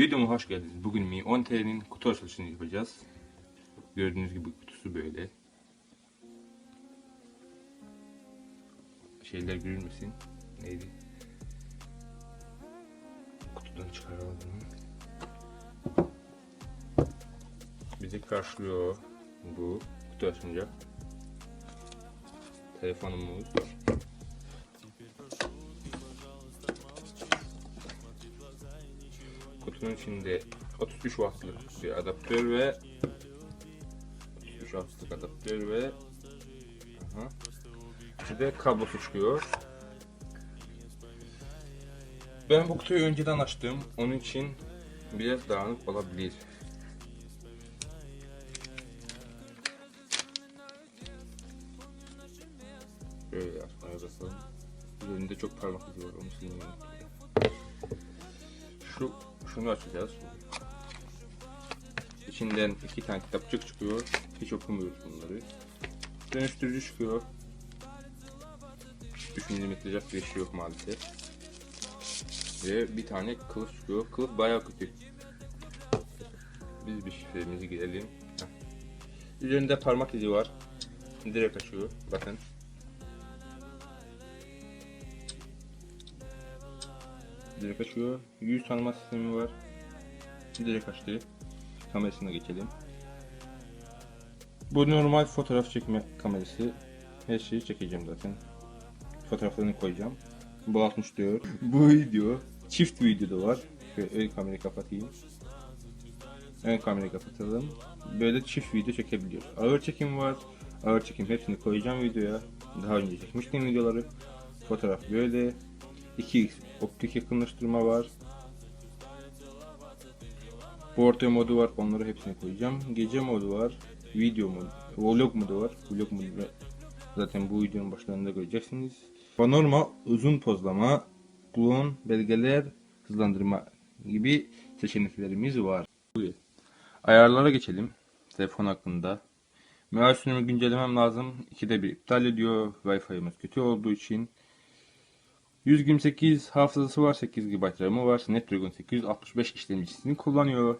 Videoma hoş geldiniz. Bugün Mi 10T'nin kutu açılışını yapacağız. Gördüğünüz gibi kutusu böyle. Şeyler görülmesin. Neydi? Kutudan çıkaralım. Bizi karşılıyor bu kutu açınca. Telefonumuz. Kutunun içinde 33 wattlık bir adaptör ve 33 wattlık adaptör ve aha, içinde kablosu çıkıyor. Ben bu kutuyu önceden açtım. Onun için biraz dağınık olabilir. Şunu açacağız. İçinden iki tane kitapçık çıkıyor. Hiç okumuyoruz bunları. Dönüştürücü çıkıyor. 3 mm jack bir şey yok maalesef. Ve bir tane kılıf çıkıyor. Kılıf bayağı kötü. Biz bir şifremizi girelim. Üzerinde parmak izi var. Direkt açıyor. Bakın. Direkt açıyor. Yüz tanıma sistemi var. Direkt açtı. Kamerasına geçelim. Bu normal fotoğraf çekme kamerası. Her şeyi çekeceğim zaten. Fotoğraflarını koyacağım. Bu 64. Bu video çift video da var. Şöyle ön kamerayı kapatayım. Ön kamerayı kapatalım. Böyle çift video çekebiliyoruz. Ağır çekim var. Ağır çekim hepsini koyacağım videoya. Daha önce çekmiştim videoları. Fotoğraf böyle. 2x optik yakınlaştırma var. Portre modu var. Onları hepsini koyacağım. Gece modu var. Video modu. Vlog modu var. Vlog modu da zaten bu videonun başlarında göreceksiniz. Panorama, uzun pozlama, klon, belgeler, hızlandırma gibi seçeneklerimiz var. Ayarlara geçelim. Telefon hakkında. Sürümü güncellemem lazım. İkide bir iptal ediyor. Wi-Fi'miz kötü olduğu için. 128 hafızası var, 8 GB RAM'ı var. Snapdragon 865 işlemcisini kullanıyor.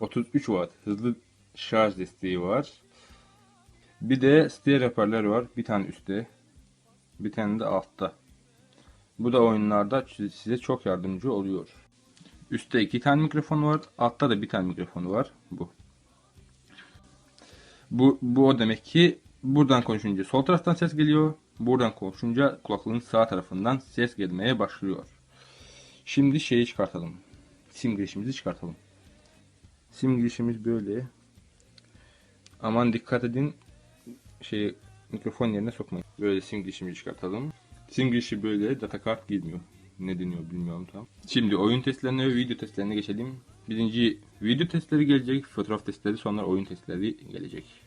33 Watt hızlı şarj desteği var. Bir de stereo hoparlör var. Bir tane üstte, bir tane de altta. Bu da oyunlarda size çok yardımcı oluyor. Üstte iki tane mikrofon var, altta da bir tane mikrofonu var. Bu. Bu, bu o demek ki buradan konuşunca sol taraftan ses geliyor. Buradan konuşunca kulaklığın sağ tarafından ses gelmeye başlıyor. Şimdi şeyi çıkartalım. Sim girişimizi çıkartalım. Sim girişimiz böyle. Aman dikkat edin. Şey mikrofon yerine sokmayın. Böyle sim girişimizi çıkartalım. Sim girişi böyle data kart girmiyor. Ne deniyor bilmiyorum tam. Şimdi oyun testlerine ve video testlerine geçelim. Birinci video testleri gelecek, fotoğraf testleri, sonra oyun testleri gelecek.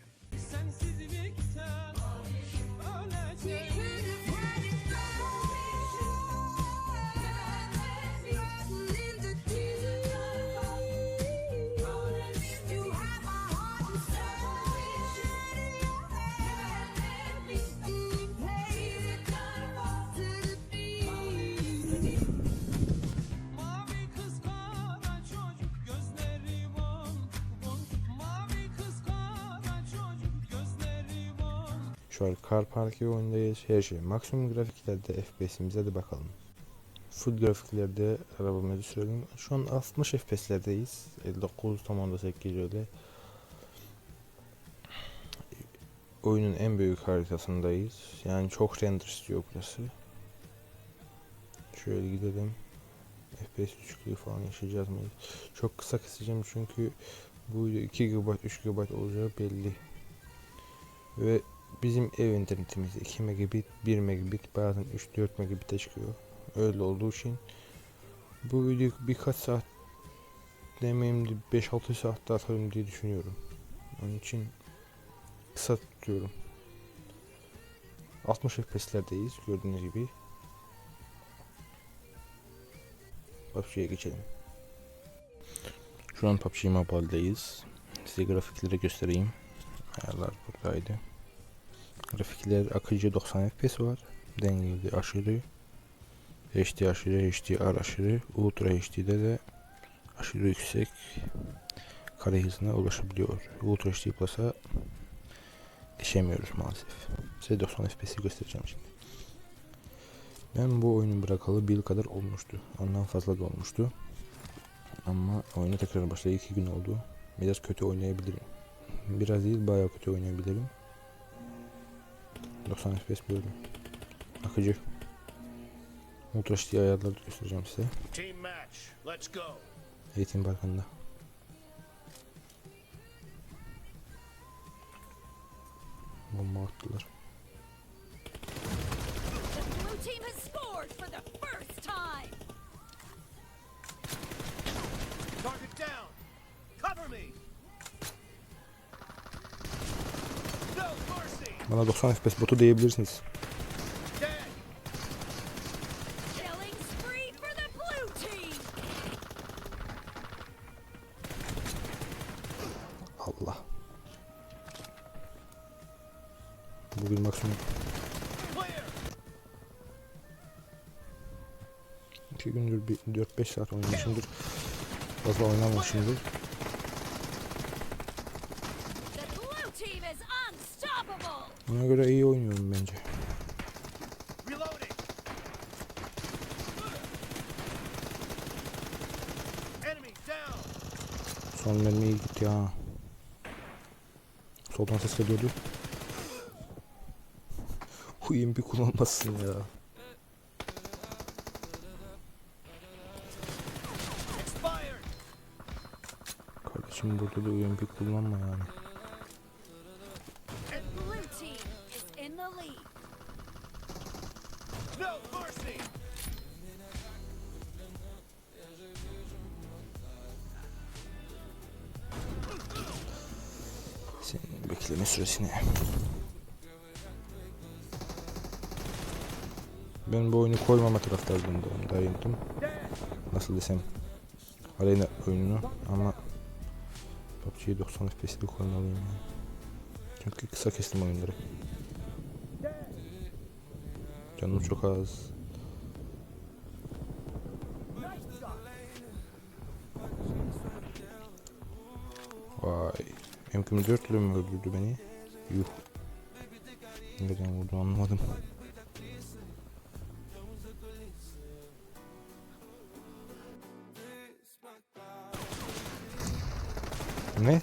Şu an Car Park oyundayız. Her şey maksimum grafiklerde FPS'imize de bakalım. Full grafiklerde arabamızı sürelim. Şu an 60 FPS'lerdeyiz. 59 tam da 8 öyle. Oyunun en büyük haritasındayız. Yani çok render istiyor burası. Şöyle gidelim. FPS düşüklüğü falan yaşayacağız mıyız? Çok kısa keseceğim çünkü bu video 2 GB 3 GB olacağı belli. Ve bizim ev internetimiz 2 megabit, 1 megabit, bazen 3-4 megabit'e çıkıyor. Öyle olduğu için bu video birkaç saat demeyeyim de 5-6 saatte atarım diye düşünüyorum. Onun için kısa tutuyorum. 60 FPS'lerdeyiz gördüğünüz gibi. PUBG'ye geçelim. Şu an PUBG Mobile'deyiz. Size grafikleri göstereyim. Ayarlar buradaydı. Grafikler akıcı 90 FPS var. Dengeli aşırı. HD aşırı, HDR aşırı. Ultra HD'de de aşırı yüksek kare hızına ulaşabiliyor. Ultra HD Plus'a geçemiyoruz maalesef. Size 90 FPS'i göstereceğim şimdi. Ben bu oyunu bırakalı bir yıl kadar olmuştu. Ondan fazla da olmuştu. Ama oyuna tekrar başladı. iki gün oldu. Biraz kötü oynayabilirim. Biraz değil bayağı kötü oynayabilirim. 90 FPS böyle. Akıcı. Ultra HD ayarları da göstereceğim size. Team match. Let's go. Eğitim parkında. Bomba attılar. The blue team has scored for the Bana 90 FPS botu diyebilirsiniz. Allah. Bugün maksimum. 2 gündür bir 4-5 saat oynamışımdır. Fazla oynamamışımdır. The blue team is unstoppable. Ona göre iyi oynuyorum bence. Son mermi iyi gitti ha. Soldan ses geliyordu. Huyum bir kullanmasın ya. Kardeşim burada da UMP kullanma yani. Senin bekleme süresini. Ben bu oyunu koymama taraftardım da dayındım. Nasıl desem. Arena oyununu ama PUBG'yi 90 FPS'de koymalıyım yani. Çünkü kısa kestim oyunları. Canım çok az. Vay. M24 ile mi öldürdü beni? Yuh. Nereden vurdu anlamadım. Ne?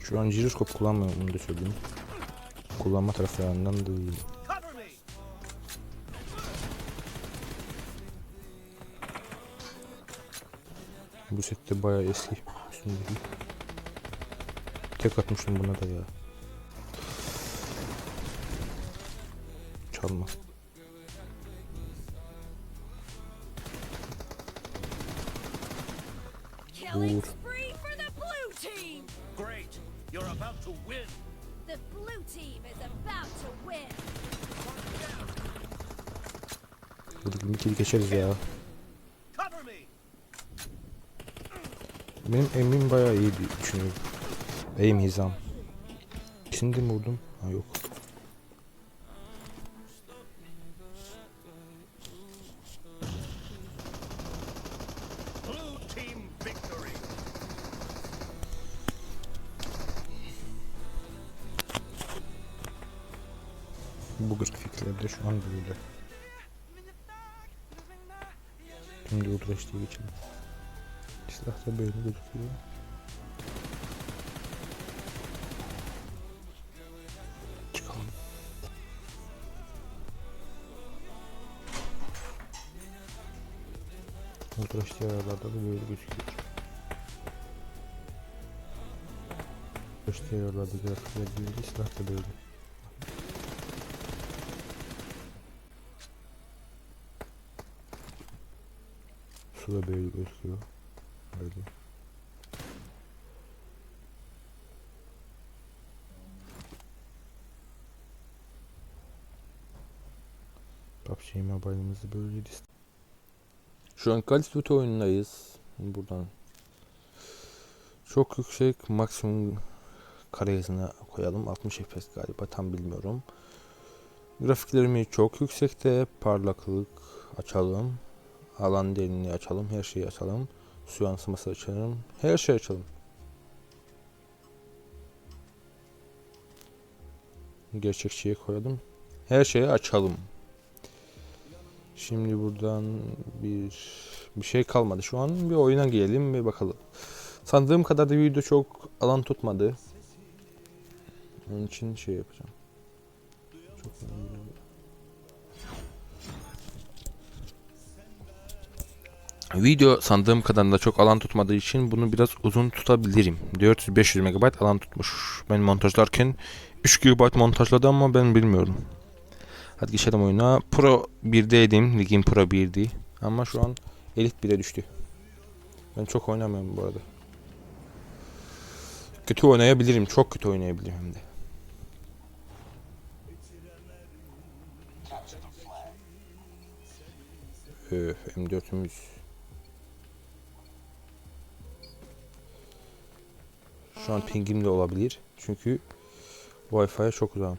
Şu an jiroskop kullanmıyorum onu da söyleyeyim. Kullanma taraflarından da değilim. Bu sette bayağı eski üstündeki. Tek atmıştım buna da ya. Çalma. Killing Ooh. spree for the blue team. Great. You're about to win. The blue team is about to win. Burada bir kill geçeriz ya. Cover me. Benim aim'im bayağı iyi diye düşünüyorum. Aim hizam. De mi vurdum? Ha yok. Bu grafiklerde şu an böyle. Şimdi HD'ye geçelim. Silah da böyle gözüküyor. Çıkalım. Ultra HD ayarlarda da böyle gözüküyor. Ultra HD ayarlarda grafikler böyle, silah da böyle. Su da böyle gözüküyor. Böyle. PUBG Mobile'ımızda böyleydi. Şu an Call of Duty oyunundayız. Buradan çok yüksek maksimum kare koyalım. 60 FPS galiba tam bilmiyorum. Grafiklerimi çok yüksekte parlaklık açalım. Alan derinliği açalım. Her şeyi açalım. Su yansıması açalım. Her şeyi açalım. Gerçekçiye koyalım. Her şeyi açalım. Şimdi buradan bir bir şey kalmadı. Şu an bir oyuna girelim ve bakalım. Sandığım kadar da video çok alan tutmadı. Onun için şey yapacağım. Video sandığım kadar da çok alan tutmadığı için bunu biraz uzun tutabilirim. 400-500 MB alan tutmuş. Ben montajlarken 3 GB montajladı ama ben bilmiyorum. Hadi geçelim oyuna. Pro 1'deydim. Ligin Pro 1'di. Ama şu an Elite 1'e düştü. Ben çok oynamıyorum bu arada. Kötü oynayabilirim. Çok kötü oynayabilirim hem de. Öf, M4'ümüz. Şu an pingim de olabilir. Çünkü Wi-Fi'ye çok uzağım.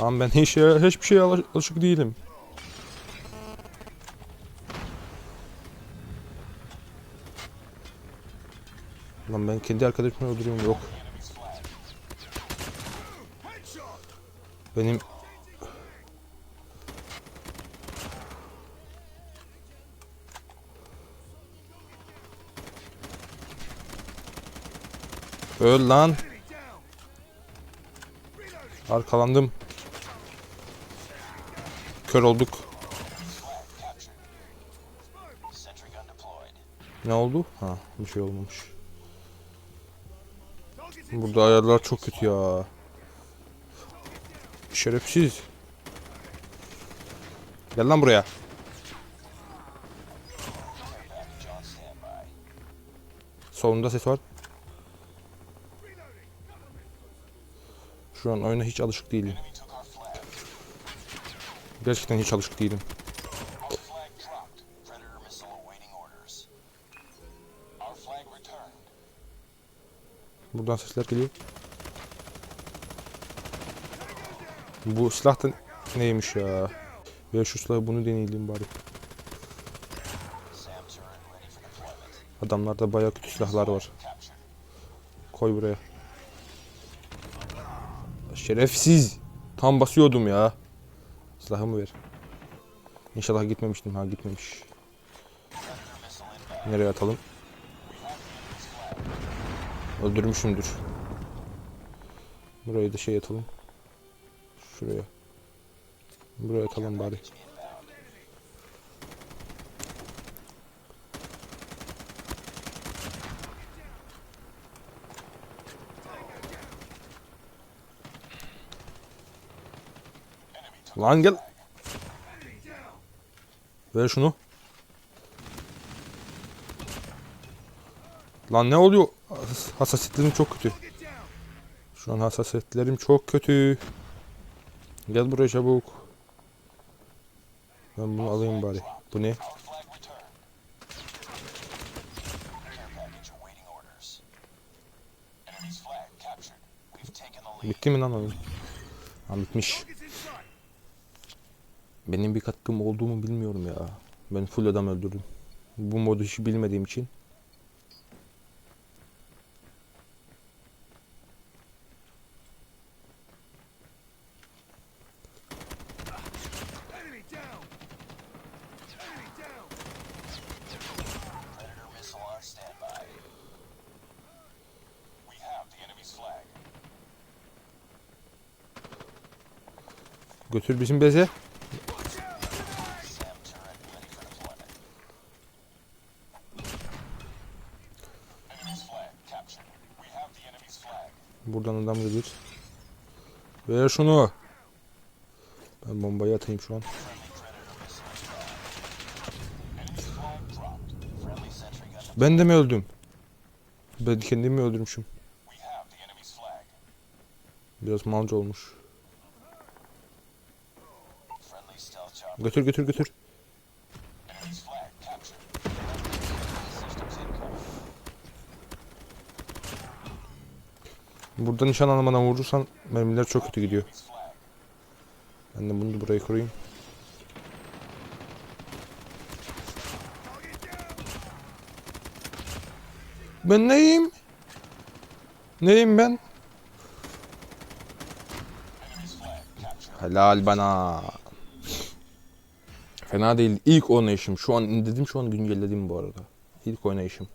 Lan ben hiç hiçbir şeye alış- alışık değilim. Lan ben kendi arkadaşımı öldürüyorum yok. Benim Öl lan. Arkalandım. Kör olduk. Ne oldu? Ha, bir şey olmamış. Burada ayarlar çok kötü ya. Şerefsiz. Gel lan buraya. Solunda ses var. Şu an oyuna hiç alışık değilim. Gerçekten hiç alışık değilim. Buradan sesler geliyor. Bu silah da neymiş ya? Ve şu silahı bunu deneyelim bari. Adamlarda bayağı kötü silahlar var. Koy buraya. Şerefsiz. Tam basıyordum ya. Silahımı ver. İnşallah gitmemiştim. Ha gitmemiş. Nereye atalım? Öldürmüşümdür. Burayı da şey atalım. Şuraya. Buraya atalım bari. Lan gel. Ver şunu. Lan ne oluyor? Hass- Hassasiyetlerim çok kötü. Şu an hassasiyetlerim çok kötü. Gel buraya çabuk. Ben bunu alayım bari. Bu ne? Bitti mi lan oyun? Ha bitmiş. Benim bir katkım olduğumu bilmiyorum ya. Ben full adam öldürdüm. Bu modu hiç bilmediğim için. Enemy down. Enemy Ver şunu. Ben bombayı atayım şu an. Ben de mi öldüm? Ben kendimi mi öldürmüşüm? Biraz malca olmuş. Götür götür götür. Burada nişan almadan vurursan mermiler çok kötü gidiyor. Ben de bunu da buraya kurayım. Ben neyim? Neyim ben? Helal bana. Fena değil. İlk oynayışım. Şu an dedim şu an güncelledim bu arada. İlk oynayışım.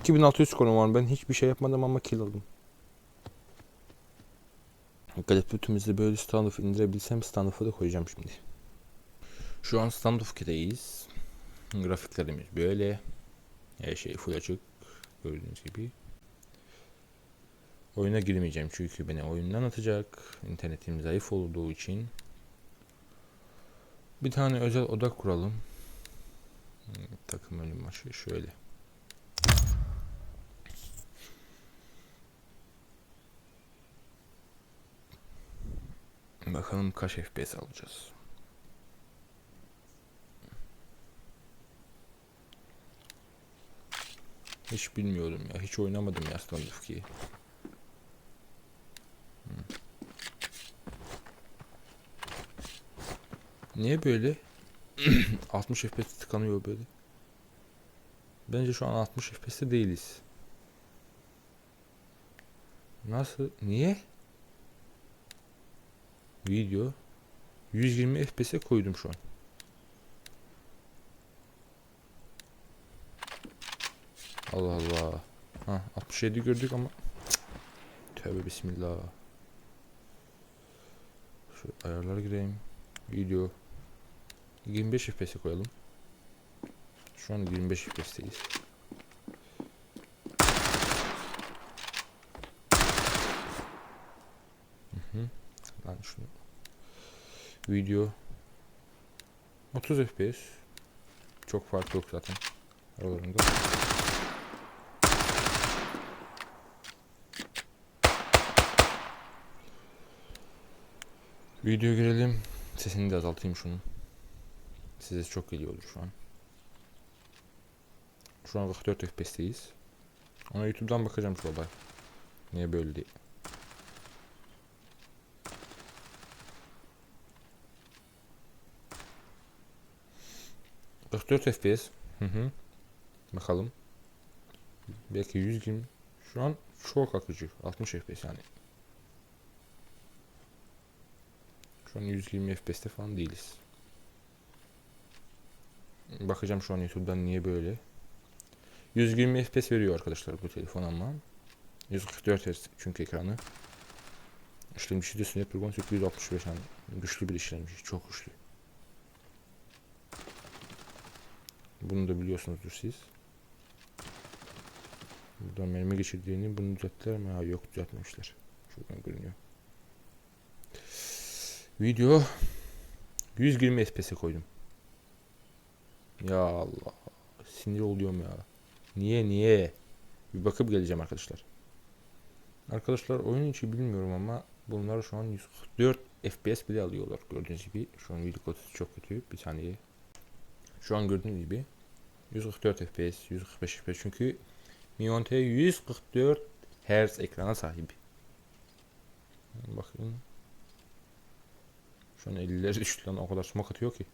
2600 skorum var. Ben hiçbir şey yapmadım ama kill aldım. Galip bütümüzde böyle standoff indirebilsem standoff'a da koyacağım şimdi. Şu an standoff 2'deyiz. Grafiklerimiz böyle. Her şey full açık. Gördüğünüz gibi. Oyuna girmeyeceğim çünkü beni oyundan atacak. İnternetim zayıf olduğu için. Bir tane özel oda kuralım. Takım ölüm maçı şöyle. Bakalım kaç FPS alacağız. Hiç bilmiyorum ya. Hiç oynamadım ya 2'yi. Hmm. Niye böyle? 60 FPS tıkanıyor böyle. Bence şu an 60 FPS'te değiliz. Nasıl? Niye? Video 120 FPS'e koydum şu an. Allah Allah. Ha 67 gördük ama Cık. Tövbe bismillah. Şu ayarlara gireyim. Video 25 FPS'e koyalım. Şu an 25 FPS'teyiz. Hı hı. Lan şunu. Video 30 FPS. Çok fark yok zaten aralarında. Video girelim. Sesini de azaltayım şunun. Size çok geliyordur şu an. Şu an 44 FPS'teyiz. Ona YouTube'dan bakacağım şu olay. Niye böyle diye. ...44 FPS. Hı hı. Bakalım. Belki 100 gün. Şu an çok akıcı. 60 FPS yani. Şu an 120 FPS'te falan değiliz. Bakacağım şu an YouTube'dan niye böyle. 120 FPS veriyor arkadaşlar bu telefon ama. 144 Hz çünkü ekranı. İşlemci de Snapdragon 865 yani güçlü bir işlemci. Çok güçlü. Bunu da biliyorsunuzdur siz. Buradan mermi geçirdiğini bunu düzelttiler mi? Ha yok düzeltmemişler. Şuradan görünüyor. Video 120 FPS'e koydum. Ya Allah. Sinir oluyorum ya. Niye niye? Bir bakıp geleceğim arkadaşlar. Arkadaşlar oyun içi bilmiyorum ama bunlar şu an 144 FPS bile alıyorlar gördüğünüz gibi. Şu an video kalitesi çok kötü. Bir saniye. Şu an gördüğünüz gibi 144 FPS, 145 FPS çünkü Mi T 144 Hz ekrana sahip. Bakın. Şu an 50'ler düştü lan o kadar smoke atıyor ki.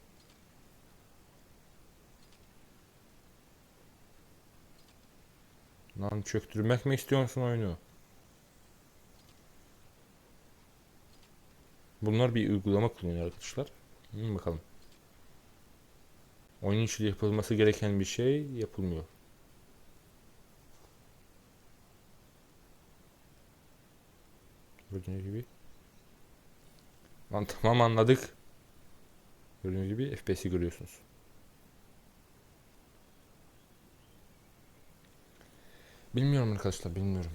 Lan çöktürmek mi istiyorsun oyunu? Bunlar bir uygulama kullanıyor arkadaşlar. Hmm, bakalım. Oyun içinde yapılması gereken bir şey yapılmıyor. Gördüğünüz gibi. Lan tamam anladık. Gördüğünüz gibi FPS'i görüyorsunuz. Bilmiyorum arkadaşlar bilmiyorum.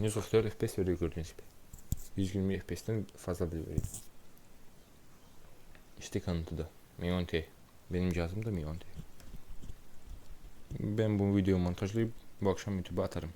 News of 4 FPS veriyor gördüğünüz gibi. 120 FPS'ten fazla bile veriyor. İşte kanıtı da. 10T. Benim cihazım da Mi 10T. Ben bu videoyu montajlayıp bu akşam YouTube'a atarım.